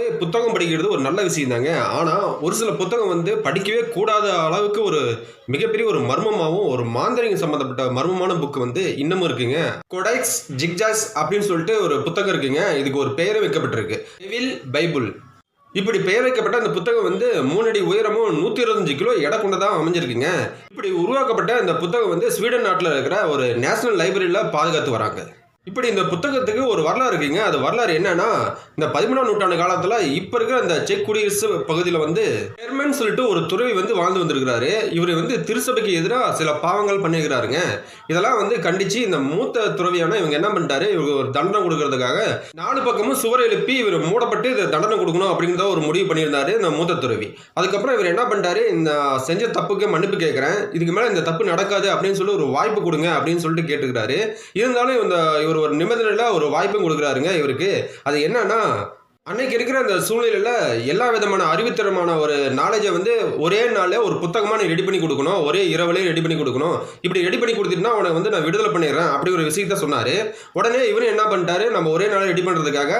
பொதுவாகவே புத்தகம் படிக்கிறது ஒரு நல்ல விஷயம் தாங்க ஆனால் ஒரு சில புத்தகம் வந்து படிக்கவே கூடாத அளவுக்கு ஒரு மிகப்பெரிய ஒரு மர்மமாகவும் ஒரு மாந்திரிகம் சம்மந்தப்பட்ட மர்மமான புக் வந்து இன்னமும் இருக்குங்க. கொடைக்ஸ் ஜிக்ஜாஸ் அப்படின்னு சொல்லிட்டு ஒரு புத்தகம் இருக்குங்க. இதுக்கு ஒரு பெயரை வைக்கப்பட்டிருக்கு. வில் பைபிள் இப்படி பெயர் வைக்கப்பட்ட அந்த புத்தகம் வந்து மூணடி உயரமும் நூற்றி இருபத்தஞ்சு கிலோ எடை கொண்டதாக அமைஞ்சிருக்குங்க. இப்படி உருவாக்கப்பட்ட அந்த புத்தகம் வந்து ஸ்வீடன் நாட்டில் இருக்கிற ஒரு நேஷனல் லைப்ரரியில் பாதுகாத்து வராங்க. இப்படி இந்த புத்தகத்துக்கு ஒரு வரலாறு இருக்குங்க. அது வரலாறு என்னன்னா இந்த பதிமூணாம் நூற்றாண்டு காலத்தில் இப்போ இருக்கிற அந்த செக் குடியரசு பகுதியில் வந்து ஹெர்மன் சொல்லிட்டு ஒரு துறவி வந்து வாழ்ந்து வந்திருக்கிறாரு. இவர் வந்து திருசபைக்கு எதிராக சில பாவங்கள் பண்ணியிருக்கிறாருங்க. இதெல்லாம் வந்து கண்டிச்சு இந்த மூத்த துறவியான இவங்க என்ன பண்ணிட்டாரு? இவருக்கு ஒரு தண்டனை கொடுக்கறதுக்காக நாலு பக்கமும் சுவர் எழுப்பி இவர் மூடப்பட்டு இதை தண்டனை கொடுக்கணும் அப்படிங்கிறத ஒரு முடிவு பண்ணியிருந்தாரு இந்த மூத்த துறவி. அதுக்கப்புறம் இவர் என்ன பண்ணிட்டாரு? இந்த செஞ்ச தப்புக்கு மன்னிப்பு கேட்குறேன். இதுக்கு மேலே இந்த தப்பு நடக்காது அப்படின்னு சொல்லி ஒரு வாய்ப்பு கொடுங்க அப்படின்னு சொல்லிட்டு கேட்டுக்கிறாரு. இருந்தாலும் இந்த இவர் ஒரு நிபந்தனையில் ஒரு வாய்ப்பும் கொடுக்குறாருங்க இவருக்கு. அது என்னன்னா அன்னைக்கு இருக்கிற அந்த சூழ்நிலையில் எல்லா விதமான அறிவுத்தரமான ஒரு நாலேஜை வந்து ஒரே நாளில் ஒரு புத்தகமாக நீ ரெடி பண்ணி கொடுக்கணும். ஒரே இரவுலேயே ரெடி பண்ணி கொடுக்கணும். இப்படி ரெடி பண்ணி கொடுத்துட்டுனா அவனை வந்து நான் விடுதலை பண்ணிடுறேன் அப்படி ஒரு விஷயத்த சொன்னார். உடனே இவரும் என்ன பண்ணிட்டாரு? நம்ம ஒரே நாளே ரெடி பண்ணுறதுக்காக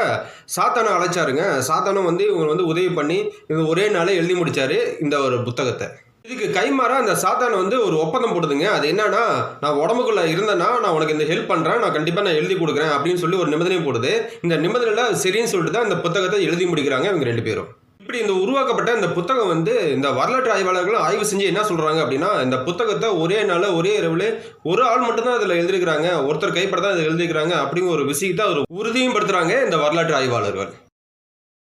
சாத்தானை அழைச்சாருங்க. சாத்தானும் வந்து இவங்க வந்து உதவி பண்ணி இவங்க ஒரே நாளே எழுதி முடித்தார் இந்த ஒரு புத்தகத்தை. இதுக்கு கைமாற அந்த சாத்தான் வந்து ஒரு ஒப்பந்தம் போடுதுங்க அது என்னன்னா நான் உடம்புக்குள்ள இருந்தேன்னா நான் உனக்கு இந்த ஹெல்ப் பண்றேன் நான் கண்டிப்பா நான் எழுதி கொடுக்குறேன் அப்படின்னு சொல்லி ஒரு நிபந்தனை போடுது. இந்த நிபந்தனையில சரின்னு சொல்லிட்டு தான் இந்த புத்தகத்தை எழுதி முடிக்கிறாங்க இவங்க ரெண்டு பேரும். இப்படி இந்த உருவாக்கப்பட்ட இந்த புத்தகம் வந்து இந்த வரலாற்று ஆய்வாளர்கள் ஆய்வு செஞ்சு என்ன சொல்றாங்க அப்படின்னா இந்த புத்தகத்தை ஒரே நாள் ஒரே இரவுல ஒரு ஆள் மட்டும்தான் அதில் எழுதியிருக்கிறாங்க. ஒருத்தர் கைப்பட தான் இதில் எழுதிக்கிறாங்க அப்படிங்கிற ஒரு விஷயத்தை ஒரு உறுதியும் படுத்துறாங்க இந்த வரலாற்று ஆய்வாளர்கள்.